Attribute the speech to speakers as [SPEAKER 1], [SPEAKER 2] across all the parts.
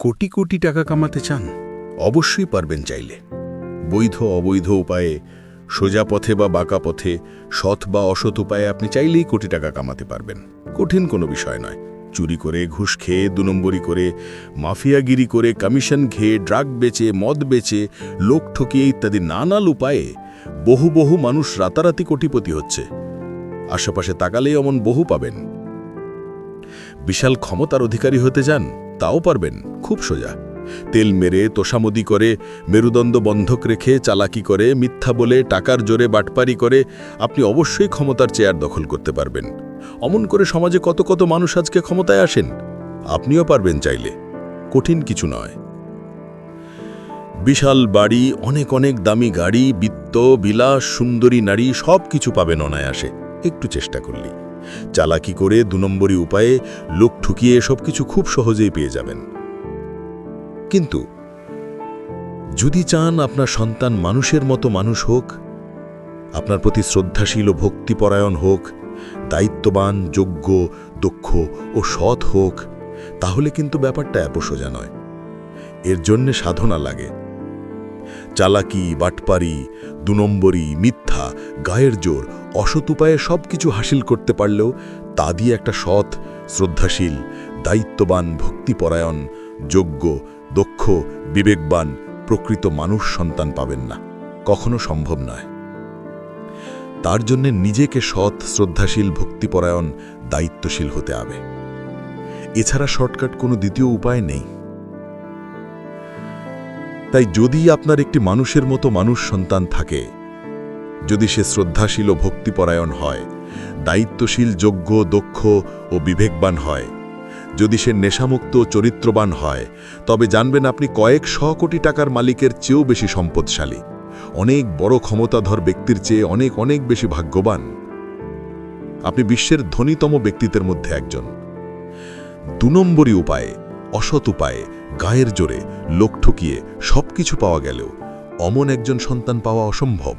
[SPEAKER 1] কোটি কোটি টাকা কামাতে চান? অবশ্যই পারবেন চাইলে। বৈধ, অবৈধ উপায়ে, সোজা পথে বা বাঁকা পথে, সৎ বা অসৎ উপায়ে আপনি চাইলেই কোটি টাকা কামাতে পারবেন। কঠিন কোনো বিষয় নয়। চুরি করে, ঘুষ খেয়ে, দু নম্বরি করে, মাফিয়াগিরি করে, কমিশন খেয়ে ড্রাগ বেচে, মদ বেচে, লোক ঠকিয়ে ইত্যাদি নানাল উপায়ে বহু বহু মানুষ রাতারাতি কোটিপতি হচ্ছে। আশেপাশে তাকালেই অমন বহু পাবেন। বিশাল ক্ষমতার অধিকারী হতে যান তাও পারবেন, খুব সোজা। তেল মেরে তোষামদি করে, মেরুদণ্ড বন্ধক রেখে চালাকি করে, মিথ্যা বলে, টাকার জোরে বাটপারি করে, আপনি অবশ্যই ক্ষমতার চেয়ার দখল করতে পারবেন। অমন করে সমাজে কত কত মানুষ আজকে ক্ষমতায় আসেন? আপনিও পারবেন চাইলে। কঠিন কিছু নয়। বিশাল বাড়ি, অনেক অনেক দামি গাড়ি, বিত্ত, বিলাস, সুন্দরী নারী সব কিছু পাবেন অনায়াসে। একটু চেষ্টা করলেই। চালাকি করে দু নম্বরী উপায়ে লোক ঠুকিয়ে সব কিছু খুব সহজেই পেয়ে যাবেন। কিন্তু যদি চান আপনার সন্তান মানুষের মতো মানুষ হোক, আপনার প্রতি শ্রদ্ধাশীল ও ভক্তিপরায়ণ হোক, দায়িত্ববান, যোগ্য, দক্ষ ও সৎ হোক, তাহলে কিন্তু ব্যাপারটা এত সোজা নয়। এর জন্যে সাধনা লাগে। চালাকি, বাটপারি, দু নম্বরী, মিথ্যা, গায়ের জোর অসৎ উপায়ে সব কিছু হাসিল করতে পারলেও তা দিয়ে একটা সৎ, শ্রদ্ধাশীল, দায়িত্ববান, ভক্তিপরায়ণ, যোগ্য, দক্ষ, বিবেকবান, প্রকৃত মানুষ সন্তান পাবেন না। কখনো সম্ভব নয়। তার জন্য নিজেকে সৎ, শ্রদ্ধাশীল, ভক্তিপরায়ণ, দায়িত্বশীল হতে হবে। এছাড়া শর্টকাট কোনো দ্বিতীয় উপায় নেই। তাই যদি আপনার একটি মানুষের মতো মানুষ সন্তান থাকে যদি সে শ্রদ্ধাশীল ও ভক্তিপরায়ণ হয়, দায়িত্বশীল, যোগ্য, দক্ষ ও বিবেকবান হয়। যদি সে নেশামুক্ত ও চরিত্রবান হয়, তবে জানবেন আপনি কয়েক শ কোটি টাকার মালিকের চেয়েও বেশি সম্পদশালী। অনেক বড় ক্ষমতাধর ব্যক্তির চেয়ে অনেক অনেক বেশি ভাগ্যবান। আপনি বিশ্বের ধনীতম ব্যক্তিত্বের মধ্যে একজন। দু নম্বরী উপায়ে, অসৎ উপায়ে, গায়ের জোরে, লোক ঠকিয়ে সব কিছু পাওয়া গেলেও অমন একজন সন্তান পাওয়া অসম্ভব।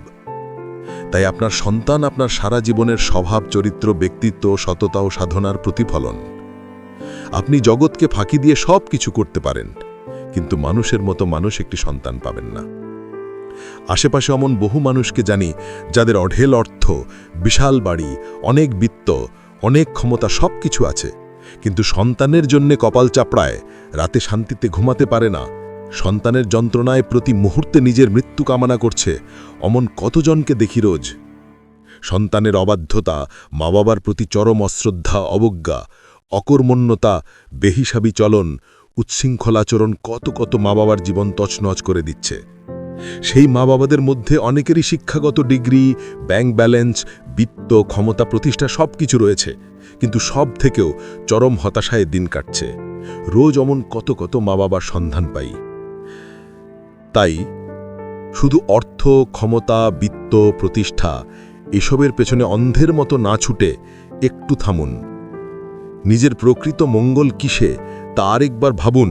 [SPEAKER 1] তাই আপনার সন্তান আপনার সারা জীবনের স্বভাব, চরিত্র, ব্যক্তিত্ব, সততা ও সাধনার প্রতিফলন। আপনি জগৎকে ফাঁকি দিয়ে সব কিছু করতে পারেন, কিন্তু মানুষের মতো মানুষ একটি সন্তান পাবেন না। আশেপাশে অমন বহু মানুষকে জানি যাদের অঢেল অর্থ, বিশাল বাড়ি, অনেক বিত্ত, অনেক ক্ষমতা সব কিছু আছে, কিন্তু সন্তানের জন্যে কপাল চাপড়ায়, রাতে শান্তিতে ঘুমাতে পারে না সন্তানের যন্ত্রণায় প্রতি মুহূর্তে নিজের মৃত্যু কামনা করছে অমন কতজনকে দেখি রোজ? সন্তানের অবাধ্যতা মা বাবার প্রতি চরম অশ্রদ্ধা, অবজ্ঞা, অকর্মণ্যতা, বেহিসাবি চলন, উচ্ছৃঙ্খলাচরণ কত কত মা বাবার জীবন তছনছ করে দিচ্ছে। সেই মা বাবাদের মধ্যে অনেকেরই শিক্ষাগত ডিগ্রি, ব্যাংক ব্যালেন্স, বিত্ত, ক্ষমতা প্রতিষ্ঠা সব কিছু রয়েছে, কিন্তু সব থেকেও চরম হতাশায় দিন কাটছে। রোজ অমন কত কত মা বাবার সন্ধান পাই। তাই শুধু অর্থ, ক্ষমতা, বিত্ত, প্রতিষ্ঠা এসবের পেছনে অন্ধের মতো না ছুটে একটু থামুন। নিজের প্রকৃত মঙ্গল কিসে তা আরেকবার ভাবুন।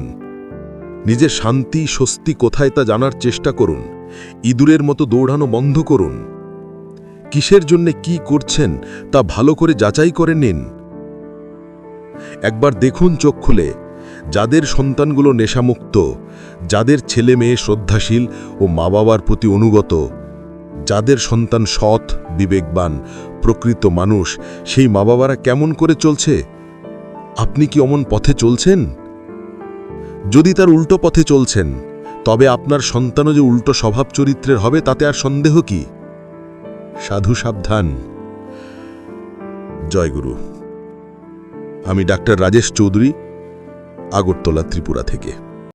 [SPEAKER 1] নিজের শান্তি, স্বস্তি কোথায় তা জানার চেষ্টা করুন। ইঁদুরের মতো দৌড়ানো বন্ধ করুন। কিসের জন্যে কি করছেন তা ভালো করে যাচাই করে নিন। একবার দেখুন চোখ খুলে। যাদের সন্তানগুলো নেশামুক্ত, যাদের ছেলে মেয়ে শ্রদ্ধাশীল ও মা বাবার প্রতি অনুগত, যাদের সন্তান সৎ, বিবেকবান, প্রকৃত মানুষ, সেই মা বাবারা কেমন করে চলছে? আপনি কি অমন পথে চলছেন? যদি তার উল্টো পথে চলছেন, তবে আপনার সন্তানও যে উল্টো স্বভাব চরিত্রের হবে, তাতে আর সন্দেহ কি? সাধু সাবধান। জয়গুরু আমি ডাক্তার রাজেশ চৌধুরী। আগরতলা ত্রিপুরা থেকে।